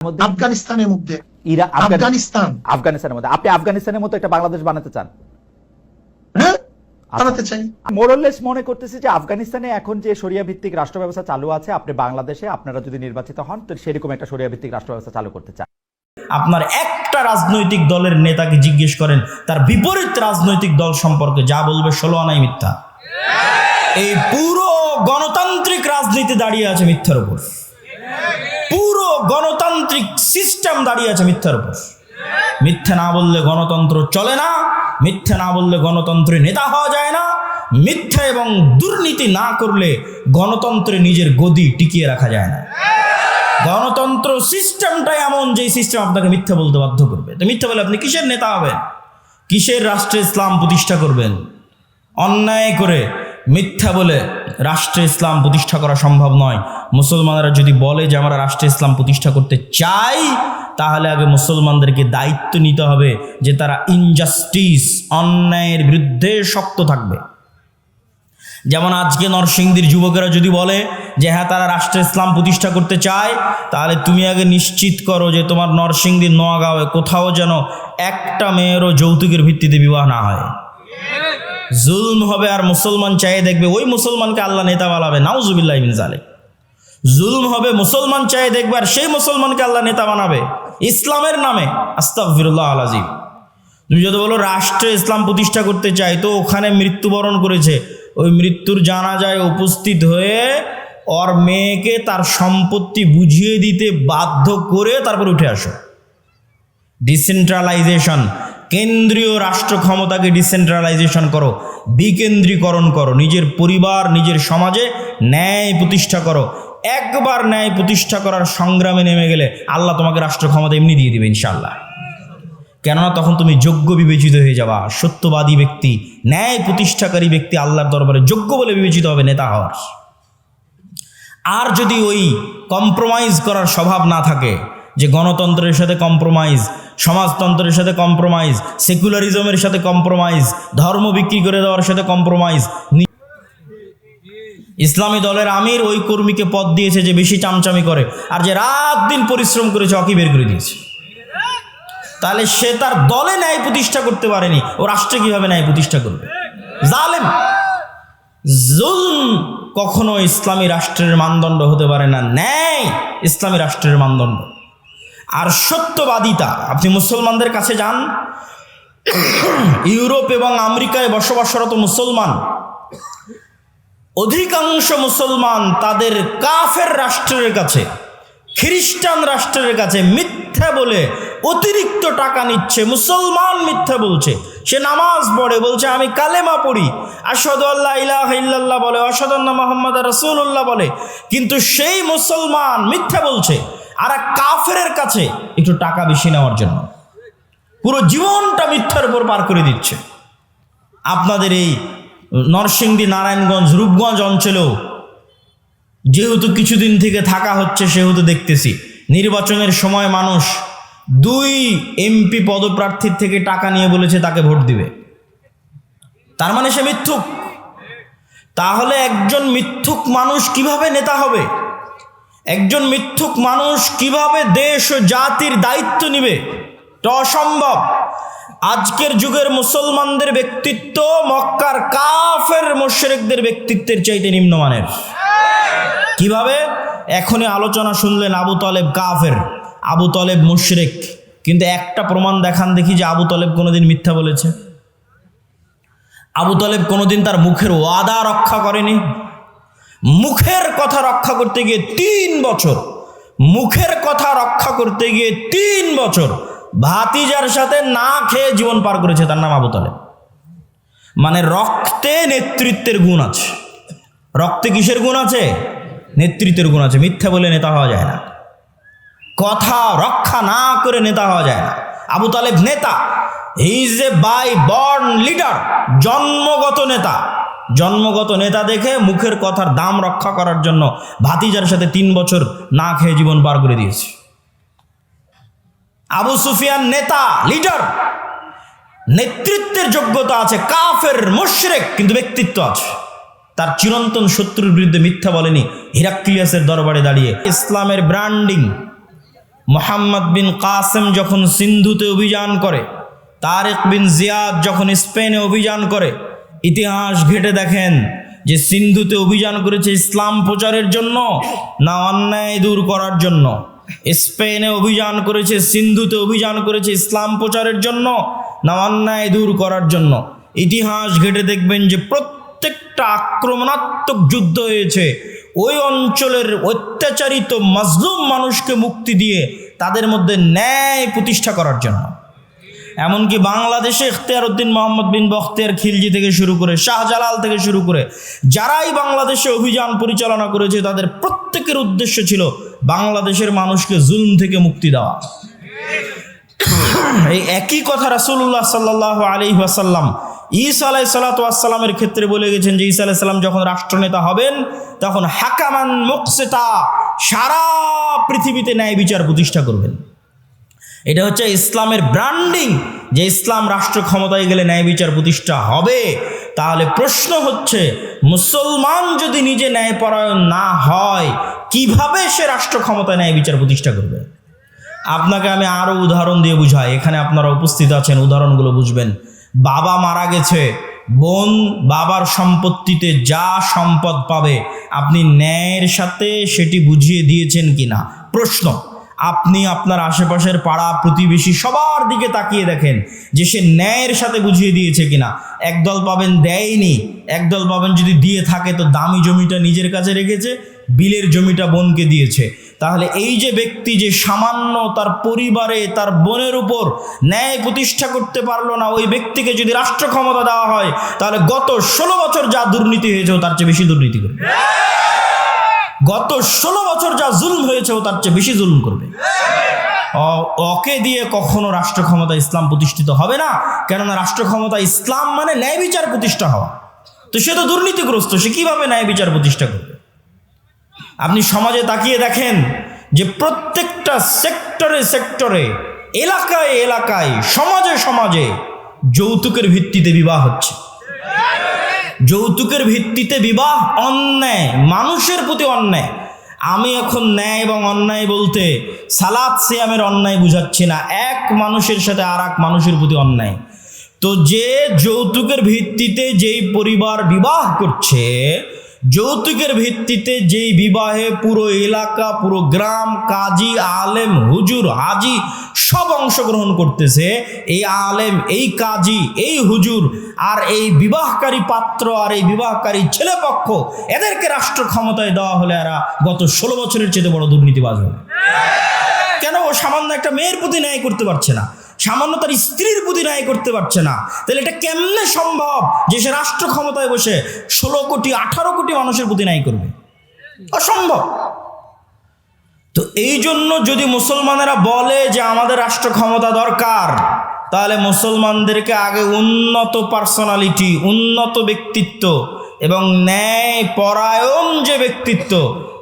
আফগানিস্তানের মধ্যে। ইরা আফগানিস্তান। আফগানিস্তানের মধ্যে। আপনি আফগানিস্তানের মতো একটা বাংলাদেশ বানাতে চান? হ্যাঁ। বানাতে চাই। মোরলেস মনে করতেছি যে আফগানিস্তানে এখন যে শরিয়া ভিত্তিক রাষ্ট্র ব্যবস্থা চালু আছে আপনি বাংলাদেশে আপনারা যদি নির্বাচিত হন তো সেরকম একটা শরিয়া ভিত্তিক রাষ্ট্র ব্যবস্থা চালু করতে চান। আপনার একটা রাজনৈতিক দলের নেতাকে জিজ্ঞেস করেন তার বিপরীত রাজনৈতিক দল সম্পর্কে যা বলবে ষোলো আনাই মিথ্যা। এই পুরো গণতান্ত্রিক রাজনীতি দাঁড়িয়ে আছে মিথ্যার উপর। পুরো গণতান্ত্রিক সিস্টেম দাঁড়িয়ে আছে মিথ্যার উপর। মিথ্যে না বললে গণতন্ত্র চলে না, মিথ্যে না বললে গণতন্ত্রে নেতা হওয়া যায় না, মিথ্যা এবং দুর্নীতি না করলে গণতন্ত্রে নিজের গদি টিকিয়ে রাখা যায় না। গণতন্ত্র সিস্টেমটাই এমন যে সিস্টেম আপনাকে মিথ্যা বলতে বাধ্য করবে। তো মিথ্যা বলে আপনি কিসের নেতা হবেন? কিসের রাষ্ট্রে ইসলাম প্রতিষ্ঠা করবেন? অন্যায় করে মিথ্যা বলে রাষ্ট্রে ইসলাম প্রতিষ্ঠা করা সম্ভব নয়। মুসলমানরা যদি বলে যে আমরা রাষ্ট্রে ইসলাম প্রতিষ্ঠা করতে চাই, তাহলে আগে মুসলমানদেরকে দায়িত্ব নিতে হবে যে তারা ইনজাস্টিস অন্যায়ের বিরুদ্ধে শক্ত থাকবে। যেমন আজকে নরসিংদীর যুবকেরা যদি বলে যে হ্যাঁ তারা রাষ্ট্রে ইসলাম প্রতিষ্ঠা করতে চায়, তাহলে তুমি আগে নিশ্চিত করো যে তোমার নরসিংদীর নোয়াগাঁওয়ে কোথাও যেন একটা মেয়েরও যৌতুকের ভিত্তিতে বিবাহ না হয়। জুলম হবে আর মুসলমান চাইয়ে দেখবে ওই মুসলমানকে আল্লাহ নেতা বানাবে। নাউজুবিল্লাহ বিন জালে জুলম হবে, মুসলমান চাইয়ে দেখবে আর সেই মুসলমানকে আল্লাহ নেতা বানাবে। ইসলামের নামে আস্তাফিরুল্লাহ আলাজিম তুমি যদি বলো, রাষ্ট্রে ইসলাম প্রতিষ্ঠা করতে চাই, তো ওখানে মৃত্যুবরণ করেছে। ওই মৃত্যুর জানাজায় উপস্থিত হয়ে ওর মেয়েকে তার সম্পত্তি বুঝিয়ে দিতে বাধ্য করে তারপর উঠে আসো। ডিসেন্ট্রালাইজেশন কেন্দ্রীয় রাষ্ট্র ক্ষমতাকে ডিসেন্ট্রালাইজেশন করো, বিকেন্দ্রীকরণ করো, নিজের পরিবার, নিজের সমাজে ন্যায় প্রতিষ্ঠা করো। একবার ন্যায় প্রতিষ্ঠা করার সংগ্রামে নেমে গেলে আল্লাহ তোমাকে রাষ্ট্র ক্ষমতা এমনি দিয়ে দিবে ইনশাল্লাহ কেননা তখন তুমি যোগ্য বিবেচিত হয়ে যাবা, সত্যবাদী ব্যক্তি, ন্যায় প্রতিষ্ঠাকারী ব্যক্তি আল্লাহর দরবারে যোগ্য বলে বিবেচিত হবে নেতা হওয়ার। আর যদি ওই কম্প্রোমাইজ করার স্বভাব না থাকে যে গণতন্ত্রের সাথে কম্প্রোমাইজ সমাজতন্ত্রের সাথে কম্প্রোমাইজ সেকুলারিজমের সাথে কম্প্রোমাইজ ধর্ম বিক্রি করে দেওয়ার সাথে কম্প্রোমাইজ ইসলামী দলের আমির ওই কর্মীকে পদ দিয়েছে যে বেশি চামচামি করে আর যে রাত দিন পরিশ্রম করেছে অকি বের করে দিয়েছে। তাহলে সে তার দলে ন্যায় প্রতিষ্ঠা করতে পারেনি, ও রাষ্ট্রে কীভাবে ন্যায় প্রতিষ্ঠা করবে? জালেম! জুলম কখনো ইসলামী রাষ্ট্রের মানদণ্ড হতে পারে না, ন্যায় ইসলামী রাষ্ট্রের মানদণ্ড। আর সত্যবাদিতা। আপনি মুসলমানদের কাছে যান। ইউরোপ এবং আমেরিকায় বসবাসরত মুসলমান। অধিকাংশ মুসলমান তাদের কাফের রাষ্ট্রের কাছে। খ্রিস্টান রাষ্ট্রের কাছে মিথ্যা বলে অতিরিক্ত টাকা নিচ্ছে, মুসলমান মিথ্যা বলছে। সে নামাজ পড়ে, বলছে, আমি কালেমা পড়ি। আসাদু আল্লাহ ইলাহ ইল্লাল্লাহ বলে আসাদুল্লাহ মোহাম্মদ রসুল্লাহ বলে। কিন্তু সেই মুসলমান মিথ্যা বলছে আর এক কাফের কাছে একটু টাকা বেশি নেওয়ার জন্য। পুরো জীবনটা মিথ্যার উপর পার করে দিচ্ছে। আপনাদের এই নরসিংদী, নারায়ণগঞ্জ, রূপগঞ্জ অঞ্চলেও যেহেতু কিছুদিন থেকে থাকা হচ্ছে, সেহেতু দেখতেছি। নির্বাচনের সময় মানুষ দুই এমপি পদপ্রার্থীর থেকে টাকা নিয়ে বলেছে, তাকে ভোট দিবে। তার মানে সে মিথ্যুক। তাহলে একজন মিথ্যুক মানুষ কীভাবে নেতা হবে? একজন মিথ্যুক মানুষ কীভাবে দেশ ও জাতির দায়িত্ব নিবে? অসম্ভব। আজকের যুগের মুসলমানদের ব্যক্তিত্ব মক্কার কাফের মোশরেকদের ব্যক্তিত্বের চাইতে নিম্নমানের। কীভাবে? এখনই আলোচনা শুনলেন আবু তলেব কাফের, আবু তলেব মুশরেক। কিন্তু একটা প্রমাণ দেখান দেখি যে আবু তলেব কোনোদিন মিথ্যা বলেছে। আবু তলেব কোনোদিন তার মুখের ওয়াদা রক্ষা করেনি। মুখের কথা রক্ষা করতে গিয়ে তিন বছর, মুখের কথা রক্ষা করতে গিয়ে তিন বছর ভাতিজার সাথে না খেয়ে জীবন পার করেছে তার নাম আবু তালেব। মানে রক্তে নেতৃত্বের গুণ আছে। রক্তে কিসের গুণ আছে? নেতৃত্বের গুণ আছে। মিথ্যা বলে নেতা হওয়া যায় না। কথা রক্ষা না করে নেতা হওয়া যায় না। আবু তালেব নেতা। Is a by born leader জন্মগত নেতা। জন্মগত নেতা দেখে মুখের কথার দাম রক্ষা করার জন্য ভাতিজার সাথে তিন বছর না খেয়ে জীবন পার করে দিয়েছে। আবু সুফিয়ান নেতা লিডার নেতৃত্বের যোগ্যতা আছে কাফের, মুশরেক, কিন্তু ব্যক্তিত্ব আছে। তার চিরন্তন শত্রুর বিরুদ্ধে মিথ্যা বলেনি হিরাক্লিয়াসের দরবারে দাঁড়িয়ে। ইসলামের ব্র্যান্ডিং। মোহাম্মদ বিন কাসেম যখন সিন্ধুতে অভিযান করে, তারেক বিন জিয়াদ যখন স্পেনে অভিযান করে, ইতিহাস ঘেটে দেখেন যে সিন্ধুতে অভিযান করেছে ইসলাম প্রচারের জন্য না অন্যায় দূর করার জন্য। স্পেনে অভিযান করেছে, সিন্ধুতে অভিযান করেছে ইসলাম প্রচারের জন্য না অন্যায় দূর করার জন্য। ইতিহাস ঘেটে দেখবেন যে প্রত্যেকটা আক্রমণাত্মক যুদ্ধ হয়েছে। ওই অঞ্চলের অত্যাচারিত মাজলুম মানুষকে মুক্তি দিয়ে তাদের মধ্যে ন্যায় প্রতিষ্ঠা করার জন্য। এমনকি বাংলাদেশে ইখতিয়ার উদ্দিন মোহাম্মদ বিন বখতিয়ার খিলজি থেকে শুরু করে শাহজালাল থেকে শুরু করে যারাই বাংলাদেশে অভিযান পরিচালনা করেছে, তাদের প্রত্যেকের উদ্দেশ্য ছিল বাংলাদেশের মানুষকে জুলম থেকে মুক্তি দেওয়া। এই একই কথা রাসুল্লাহ সাল্লাহ আলী ওয়াসাল্লাম ঈসা আলাই সাল্লাতামের ক্ষেত্রে বলে গেছেন যে, ঈসা আলাইসাল্লাম যখন রাষ্ট্রনেতা হবেন, তখন হাকামান মুকসেতা, সারা পৃথিবীতে ন্যায় বিচার প্রতিষ্ঠা করবেন। এটা হচ্ছে ইসলামের ব্র্যান্ডিং। যে ইসলাম রাষ্ট্র ক্ষমতায় গেলে ন্যায় বিচার প্রতিষ্ঠা হবে, তাহলে প্রশ্ন হচ্ছে, মুসলমান যদি নিজে ন্যায়পরায়ণ না হয়, কীভাবে সে রাষ্ট্র ক্ষমতায় ন্যায় বিচার প্রতিষ্ঠা করবে? আপনাকে আমি আরও উদাহরণ দিয়ে বুঝাই। এখানে আপনারা উপস্থিত আছেন, উদাহরণগুলো বুঝবেন। বাবা মারা গেছে। বোন বাবার সম্পত্তিতে যা সম্পদ পাবে, আপনি ন্যায়ের সাথে সেটি বুঝিয়ে দিয়েছেন কিনা? প্রশ্ন। আপনি আপনার আশেপাশের পাড়া, প্রতিবেশী সবার দিকে তাকিয়ে দেখেন যে সে ন্যায়ের সাথে বুঝিয়ে দিয়েছে কিনা। একদল পাবেন দেয়নি, একদল পাবেন যদি দিয়ে থাকে তো দামি জমিটা নিজের কাছে রেখেছে, বিলের জমিটা বোনকে দিয়েছে। তাহলে এই যে ব্যক্তি যে সামান্য তার পরিবারে তার বোনের উপর ন্যায় প্রতিষ্ঠা করতে পারল না, ওই ব্যক্তিকে যদি রাষ্ট্র ক্ষমতা দেওয়া হয়, তাহলে গত ষোলো বছর যা দুর্নীতি হয়েছে তার চেয়ে বেশি দুর্নীতি করবে। গত ষোলো বছর যা জুলম হয়েছে তার চেয়ে বেশি জুলম করবে। অ- ওকে দিয়ে কখনো রাষ্ট্র ক্ষমতা ইসলাম প্রতিষ্ঠিত হবে না, কেননা রাষ্ট্র ক্ষমতা ইসলাম মানে ন্যায় বিচার প্রতিষ্ঠা হওয়া। তো সে তো দুর্নীতিগ্রস্ত, সে কীভাবে ন্যায় বিচার প্রতিষ্ঠা করবে? আপনি সমাজে তাকিয়ে দেখেন যে প্রত্যেকটা সেক্টরে সেক্টরে, এলাকায় এলাকায়, সমাজে সমাজে যৌতুকের ভিত্তিতে বিবাহ হচ্ছে। যৌতুকের ভিত্তিতে বিবাহ অন্যায়, মানুষের প্রতি অন্যায়। আমি এখন ন্যায় এবং অন্যায় বলতে সালাদ সিয়ামের অন্যায় বুঝাচ্ছি না। এক মানুষের সাথে আর এক মানুষের প্রতি অন্যায়। তো যে যৌতুকের ভিত্তিতে যেই পরিবার বিবাহ করছে যৌতুকের ভিত্তিতে যেই বিবাহে পুরো এলাকা, পুরো গ্রাম, কাজী, আলেম, হুজুর, হাজি সব অংশগ্রহণ করতেছে, এই আলেম, এই কাজী, এই হুজুর আর এই বিবাহকারী পাত্র আর এই বিবাহকারী ছেলেপক্ষ এদেরকে রাষ্ট্র ক্ষমতায় দেওয়া হলে এরা গত ষোলো বছরের চেয়ে বড় দুর্নীতিবাজ হবে। কেন? ও সামান্য একটা মেয়ের প্রতি ন্যায় করতে পারছে না। সামান্য তার স্ত্রীর প্রতি ন্যায় করতে পারছে না। তাহলে এটা কেমনে সম্ভব যে সে রাষ্ট্র ক্ষমতায় বসে ষোলো কোটি, আঠারো কোটি মানুষের প্রতি ন্যায় করবে? অসম্ভব। তো এই জন্য যদি মুসলমানেরা বলে যে আমাদের রাষ্ট্র ক্ষমতা দরকার, তাহলে মুসলমানদেরকে আগে উন্নত পার্সোনালিটি উন্নত ব্যক্তিত্ব এবং ন্যায় পরায়ণ যে ব্যক্তিত্ব,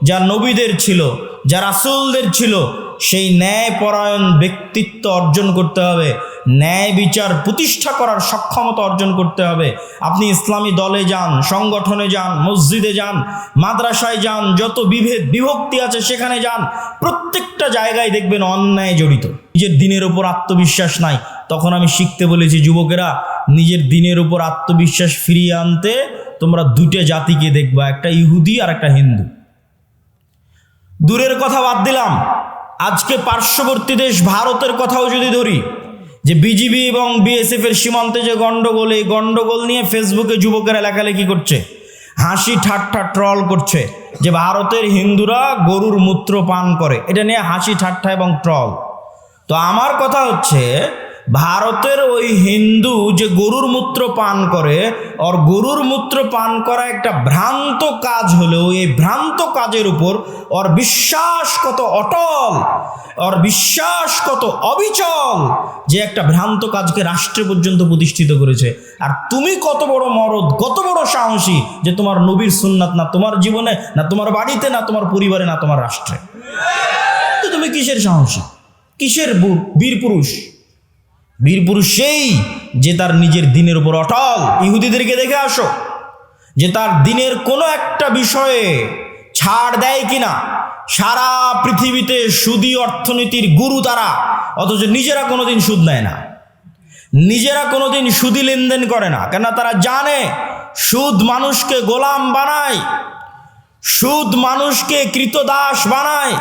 যা নবীদের ছিল, যা রাসুলদের ছিল সেই ন্যায় পরায়ণ ব্যক্তিত্ব অর্জন করতে হবে। ন্যায় বিচার প্রতিষ্ঠা করার সক্ষমতা অর্জন করতে হবে। আপনি ইসলামী দলে যান, সংগঠনে যান, মসজিদে যান, মাদ্রাসায় যান, যত বিভেদ, বিভক্তি আছে সেখানে যান, প্রত্যেকটা জায়গায় দেখবেন অন্যায় জড়িত। নিজের দিনের উপর আত্মবিশ্বাস নাই। তখন আমি শিখতে বলেছি, যুবকেরা, নিজের দিনের উপর আত্মবিশ্বাস ফিরিয়ে আনতে তোমরা দুটো জাতিকে দেখবা, একটা ইহুদি আর একটা হিন্দু। দূরের কথা বাদ দিলাম। আজকে পার্শ্ববর্তী দেশ ভারতের কথাও যদি ধরি, যে বিজিবি এবং বিএসএফ এর সীমান্তে যে গন্ডগোল, এই গণ্ডগোল নিয়ে ফেসবুকে যুবকেরা লেখালেখি করছে, হাসি ঠাট্টা ট্রল করছে, যে ভারতের হিন্দুরা গরুর মূত্র পান করে। এটা নিয়ে হাসি ঠাট্টা এবং ট্রল তো আমার কথা হচ্ছে ভারতের ওই হিন্দু যে গরুর মূত্র পান করে, ওর গরুর মূত্র পান করা একটা ভ্রান্ত কাজ হলেও, এই ভ্রান্ত কাজের উপর ওর বিশ্বাস কত অটল, ওর বিশ্বাস কত অবিচল যে একটা ভ্রান্ত কাজকে রাষ্ট্রে পর্যন্ত প্রতিষ্ঠিত করেছে। আর তুমি কত বড় মরদ, কত বড় সাহসী যে তোমার নবীর সুন্নাত না তোমার জীবনে, না তোমার বাড়িতে, না তোমার পরিবারে, না তোমার রাষ্ট্রে। তো তুমি কিসের সাহসী? কিসের বীর পুরুষ? বীর পুরুষ সেই যে তার নিজের দিনের উপর অটল। ইহুদিদেরকে দেখে আসো, যে তার দিনের কোনো একটা বিষয়ে ছাড় দেয় কিনা। সারা পৃথিবীতে সুদী অর্থনীতির গুরু তারা, অথচ নিজেরা কোনোদিন সুদ নেয় না। নিজেরা কোনোদিন সুদি লেনদেন করে না, কেননা তারা জানে সুদ মানুষকে গোলাম বানায়, সুদ মানুষকে কৃতদাস বানায়।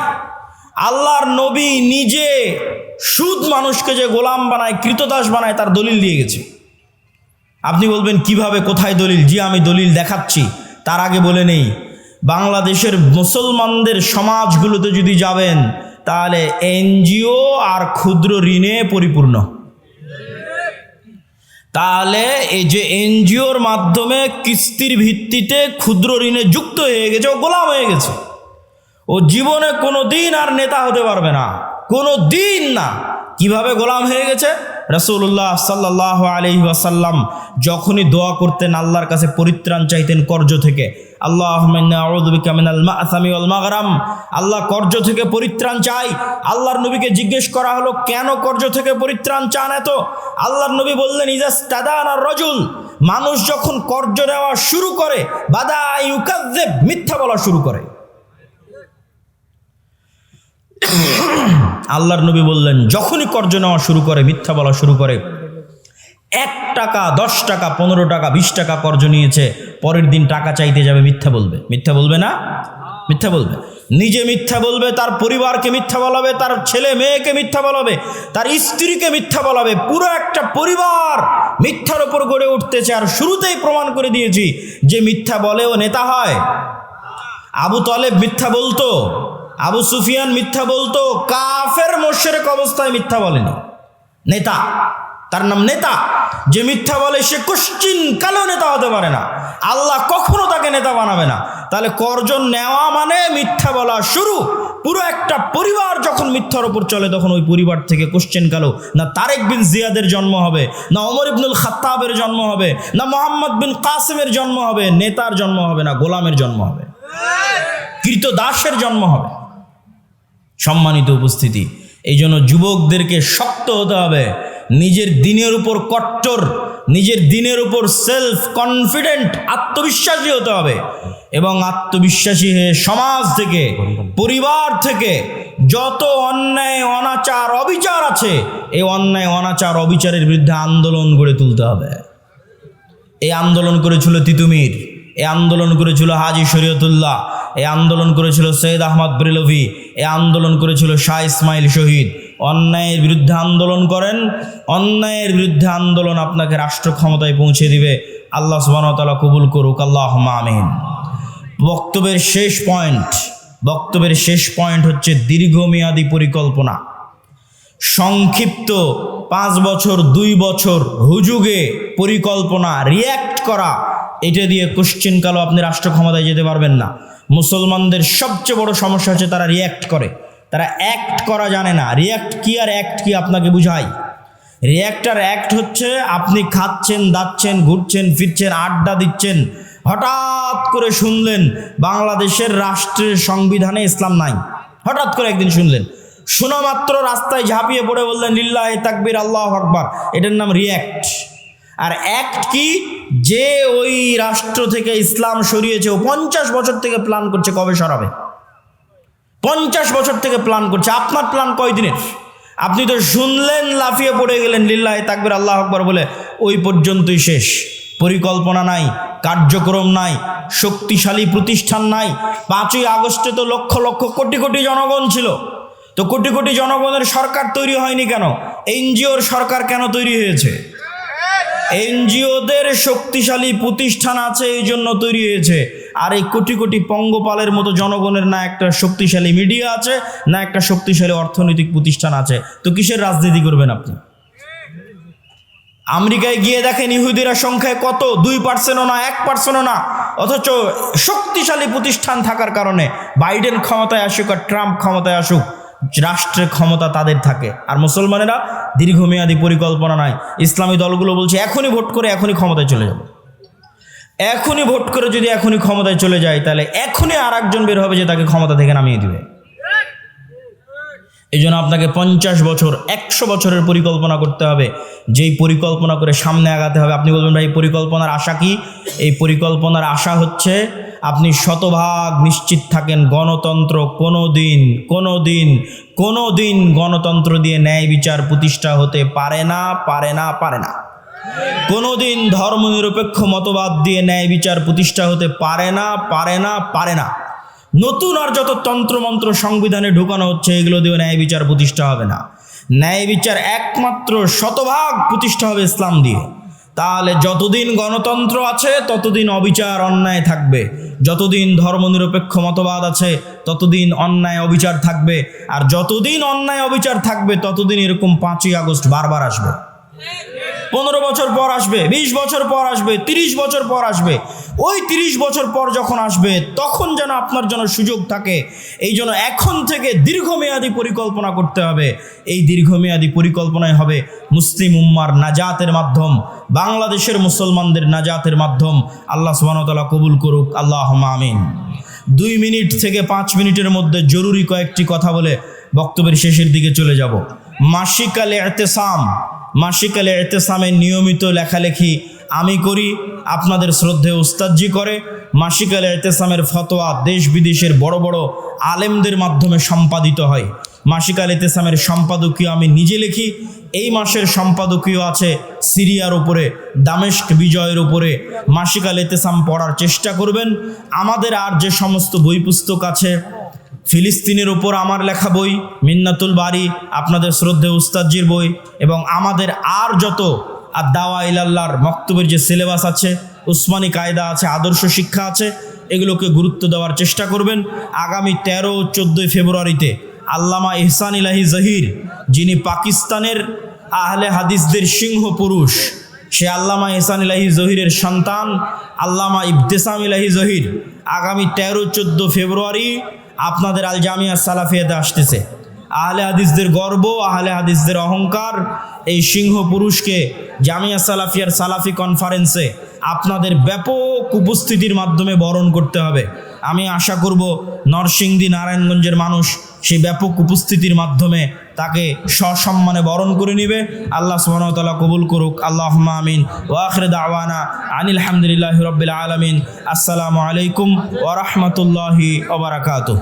আল্লাহর নবী নিজে সুদ মানুষকে যে গোলাম বানায়, কৃতদাস বানায়, তার দলিল দিয়ে গেছে। আপনি বলবেন, কীভাবে, কোথায় দলিল? জি, আমি দলিল দেখাচ্ছি। তার আগে বলে নেই। বাংলাদেশের মুসলমানদের সমাজগুলোতে যদি যাবেন, তাহলে এনজিও আর ক্ষুদ্র ঋণে পরিপূর্ণ। তাহলে এই যে এনজিওর মাধ্যমে কিস্তির ভিত্তিতে ক্ষুদ্র ঋণে যুক্ত হয়ে গেছে, ও গোলাম হয়ে গেছে। ও জীবনে কোনো দিন আর নেতা হতে পারবে না। কোনো দিন না। কীভাবে গোলাম হয়ে গেছে? রসুল্লাহ সাল্লাহ আলহি ওয়াসাল্লাম যখনই দোয়া করতেন, আল্লাহর কাছে পরিত্রাণ চাইতেন কর্জ থেকে। আল্লাহ মাগরাম। আল্লাহ কর্জ থেকে পরিত্রাণ চাই। আল্লাহর নবীকে জিজ্ঞেস করা হলো, কেন কর্জ থেকে পরিত্রাণ চান এত? আল্লাহর নবী বললেন ইজাস তাদান আর রজুল। মানুষ যখন কর্জ নেওয়া শুরু করে, বাদা ইউকাজ্জেব মিথ্যা বলা শুরু করে। আল্লাহর নবী বললেন, যখনই কর্জ নেওয়া শুরু করে, মিথ্যা বলা শুরু করে, এক টাকা, দশ টাকা, পনেরো টাকা, বিশ টাকা কর্জ নিয়েছে, পরের দিন টাকা চাইতে যাবে, মিথ্যা বলবে। মিথ্যা বলবে না? মিথ্যা বলবে। নিজে মিথ্যা বলবে, তার পরিবারকে মিথ্যা বলাবে, তার ছেলে মেয়েকে মিথ্যা বলাবে, তার স্ত্রীকে মিথ্যা বলাবে। পুরো একটা পরিবার মিথ্যার ওপর গড়ে উঠতেছে। আর শুরুতেই প্রমাণ করে দিয়েছি যে মিথ্যা বলেও নেতা হয়। আবু তলেব মিথ্যা বলতো। আবু সুফিয়ান মিথ্যা বলতো, কাফের মোশেরেক অবস্থায় মিথ্যা বলেনি। নেতা, তার নাম নেতা। যে মিথ্যা বলে, সে কোশ্চিন কালো নেতা হতে পারে না। আল্লাহ কখনো তাকে নেতা বানাবে না। তাহলে কর্জন নেওয়া মানে মিথ্যা বলা শুরু। পুরো একটা পরিবার যখন মিথ্যার ওপর চলে, তখন ওই পরিবার থেকে কোশ্চেন কালো। না তারেক বিন জিয়াদের জন্ম হবে, না ওমর ইবনুল খাত্তাবের জন্ম হবে, না মোহাম্মদ বিন কাসেমের জন্ম হবে, নেতার জন্ম হবে, না গোলামের জন্ম হবে। কৃত দাসের জন্ম হবে। সম্মানিত উপস্থিতি। এই জন্য যুবকদেরকে শক্ত হতে হবে। নিজের দিনের উপর কট্টর, নিজের দিনের উপর সেলফ কনফিডেন্ট আত্মবিশ্বাসী হতে হবে। এবং আত্মবিশ্বাসী হয়ে সমাজ থেকে, পরিবার থেকে যত অন্যায়, অনাচার, অবিচার আছে, এই অন্যায়, অনাচার, অবিচারের বিরুদ্ধে আন্দোলন গড়ে তুলতে হবে। এই আন্দোলন করেছিল তিতুমির, এই আন্দোলন করেছিল হাজি শরীয়তুল্লাহ এই আন্দোলন করেছিল সৈয়দ আহমদ ব্রেলভি এ আন্দোলন করেছিল শাহ ইসমাইল শহীদ। অন্যায়ের বিরুদ্ধে আন্দোলন করেন, অন্যায়ের বিরুদ্ধে আন্দোলন আপনাকে রাষ্ট্র ক্ষমতায় পৌঁছে দিবে। আল্লাহ সুবাহতালা কবুল করুক আল্লাহ আমিন। বক্তব্যের শেষ পয়েন্ট, বক্তব্যের শেষ পয়েন্ট হচ্ছে দীর্ঘমেয়াদী পরিকল্পনা। সংক্ষিপ্ত পাঁচ বছর, দুই বছর হুজুগে পরিকল্পনা রিয়্যাক্ট করা, এটা দিয়ে কোশ্চেন কালো আপনি রাষ্ট্র ক্ষমতায় যেতে পারবেন না। মুসলমানদের সবচেয়ে বড় সমস্যা হচ্ছে তারা রিয়্যাক্ট করে। তারা অ্যাক্ট করা জানে না। রিয়্যাক্ট কি আর অ্যাক্ট কি আপনাকে বুঝাই? রিয়্যাক্টার অ্যাক্ট হচ্ছে আপনি খাচ্ছেন, দাচ্ছেন, ঘুরছেন, ফিরছেন, আড্ডা দিচ্ছেন, হঠাৎ করে শুনলেন বাংলাদেশের রাষ্ট্রের সংবিধানে ইসলাম নাই। হঠাৎ করে একদিন শুনলেন। শোনা মাত্র রাস্তায় ঝাঁপিয়ে পড়ে বললেন, লিল্লাহ তাকবির, আল্লাহ আকবার। এটার নাম রিয়্যাক্ট আর অ্যাক্ট কি? যে ওই রাষ্ট্র থেকে ইসলাম সরিয়েছে, ও পঞ্চাশ বছর থেকে প্ল্যান করছে কবে সরাবে? পঞ্চাশ বছর থেকে প্ল্যান করছে। আপনার প্ল্যান কয়দিনের আপনি তো শুনলেন, লাফিয়ে পড়ে গেলেন, লিল্লাহ তাকবির, আল্লাহ আকবর বলে, ওই পর্যন্তই শেষ। পরিকল্পনা নাই, কার্যক্রম নাই, শক্তিশালী প্রতিষ্ঠান নাই। পাঁচই আগস্টে তো লক্ষ লক্ষ কোটি কোটি জনগণ ছিল। তো কোটি কোটি জনগণের সরকার তৈরি হয়নি কেন? এনজিওর সরকার কেন তৈরি হয়েছে? এনজিওদের শক্তিশালী প্রতিষ্ঠান আছে, এই জন্য তৈরি হয়েছে। আর এই কোটি কোটি পঙ্গপালের মতো জনগণের না একটা শক্তিশালী মিডিয়া আছে, না একটা শক্তিশালী অর্থনৈতিক প্রতিষ্ঠান আছে। তো কিসের রাজনীতি করবেন আপনি? আমেরিকায় গিয়ে দেখেন ইহুদিরা সংখ্যায় কত? দুই পার্সেন্টও না, এক পার্সেন্টও না। অথচ শক্তিশালী প্রতিষ্ঠান থাকার কারণে বাইডেন ক্ষমতায় আসুক আর ট্রাম্প ক্ষমতায় আসুক রাষ্ট্রের ক্ষমতা তাদের থাকে। আর মুসলমানেরা দীর্ঘমেয়াদী পরিকল্পনা নাই। ইসলামী দলগুলো বলছে, এখনই ভোট করে এখনই ক্ষমতায় চলে যাবে। এখনই ভোট করে যদি এখনই ক্ষমতায় চলে যায়, তাহলে এখনই আর একজন বের হবে যে তাকে ক্ষমতা থেকে নামিয়ে দিবে। এই জন্য আপনাকে পঞ্চাশ বছর, একশো বছরের পরিকল্পনা করতে হবে। যেই পরিকল্পনা করে সামনে আগাতে হবে, আপনি বলবেন, ভাই, পরিকল্পনার আশা কি? এই পরিকল্পনার আশা হচ্ছে আপনি শতভাগ নিশ্চিত থাকেন, গণতন্ত্র কোনো দিন কোনো দিন কোনো দিন গণতন্ত্র দিয়ে ন্যায় বিচার প্রতিষ্ঠা হতে পারে না পারে না পারে না। কোনোদিন ধর্মনিরপেক্ষ মতবাদ দিয়ে ন্যায় বিচার প্রতিষ্ঠা হতে পারে না পারে না পারে না। নতুন আর যত তন্ত্রমন্ত্র সংবিধানে ঢুকানো হচ্ছে, এগুলো দিয়ে ন্যায় বিচার প্রতিষ্ঠা হবে না। ন্যায় বিচার একমাত্র শতভাগ প্রতিষ্ঠা হবে ইসলাম দিয়ে। তাহলে যতদিন গণতন্ত্র আছে, ততদিন অবিচার অন্যায় থাকবে। যতদিন ধর্মনিরপেক্ষ মতবাদ আছে, ততদিন অন্যায় অবিচার থাকবে। আর যতদিন অন্যায় অবিচার থাকবে, ততদিন এরকম পাঁচই আগস্ট বারবার আসবে। পনেরো বছর পর আসবে, বিশ বছর পর আসবে, তিরিশ বছর পর আসবে। ওই তিরিশ বছর পর যখন আসবে, তখন যেন আপনার জন্য সুযোগ থাকে। এই জন্য এখন থেকে দীর্ঘমেয়াদী পরিকল্পনা করতে হবে। এই দীর্ঘমেয়াদী পরিকল্পনায় হবে মুসলিম উম্মার নাজাতের মাধ্যম, বাংলাদেশের মুসলমানদের নাজাতের মাধ্যম। আল্লাহ সুবাহতালা কবুল করুক আল্লাহ আমিন। দুই মিনিট থেকে পাঁচ মিনিটের মধ্যে জরুরি কয়েকটি কথা বলে বক্তব্যের শেষের দিকে চলে যাব। মাসিকালে এতেসাম মাসিকালে এতেসামের নিয়মিত লেখালেখি আমি করি, আপনাদের শ্রদ্ধে উস্তাদজি করে। মাসিকালে এতেসামের ফতোয়া দেশ বিদেশের বড় বড় আলেমদের মাধ্যমে সম্পাদিত হয়। মাসিকাল এতেসামের সম্পাদকীয় আমি নিজে লিখি। এই মাসের সম্পাদকীয় আছে সিরিয়ার উপরে, দামেস্ক বিজয়ের উপরে। মাসিকাল এতেসাম পড়ার চেষ্টা করবেন। আমাদের আর যে সমস্ত বই পুস্তক আছে ফিলিস্তিনের ওপর আমার লেখা বই, মিন্নাতুল বাড়ি আপনাদের শ্রদ্ধে উস্তাদজির বই এবং আমাদের আর যত আর দাওয়া ইলাল্লাহর মক্তবের যে সিলেবাস আছে, উসমানী কায়দা আছে, আদর্শ শিক্ষা আছে, এগুলোকে গুরুত্ব দেওয়ার চেষ্টা করবেন। আগামী তেরো, চোদ্দোই ফেব্রুয়ারিতে আল্লামা ইহসান ইলাহি জহির, যিনি পাকিস্তানের আহলে হাদিসদের সিংহ পুরুষ, সে আল্লামা ইহসান ইলাহি জহিরের সন্তান, আল্লামা ইবতেসাম ইলাহি জহির। আগামী তেরো চোদ্দ ফেব্রুয়ারি আপনাদের আল জামিয়া সালাফিয়াতে আসতেছে। আহলে হাদিসদের গর্ব, আহলে হাদিসদের অহংকার, এই সিংহ পুরুষকে জামিয়া সালাফিয়ার সালাফি কনফারেন্সে আপনাদের ব্যাপক উপস্থিতির মাধ্যমে বরণ করতে হবে। আমি আশা করব নরসিংদী নারায়ণগঞ্জের মানুষ সেই ব্যাপক উপস্থিতির মাধ্যমে তাকে সসম্মানে বরণ করে নিবে। আল্লাহ সুবহানাহু কবুল করুক। আল্লাহ আমিন। ওয়াখির দাওয়ানা আনিল হামদুলিল্লাহ রবিল আলমিন। আসসালামু আলাইকুম ওরহমতুল্লাহি ওবরাকাতুহ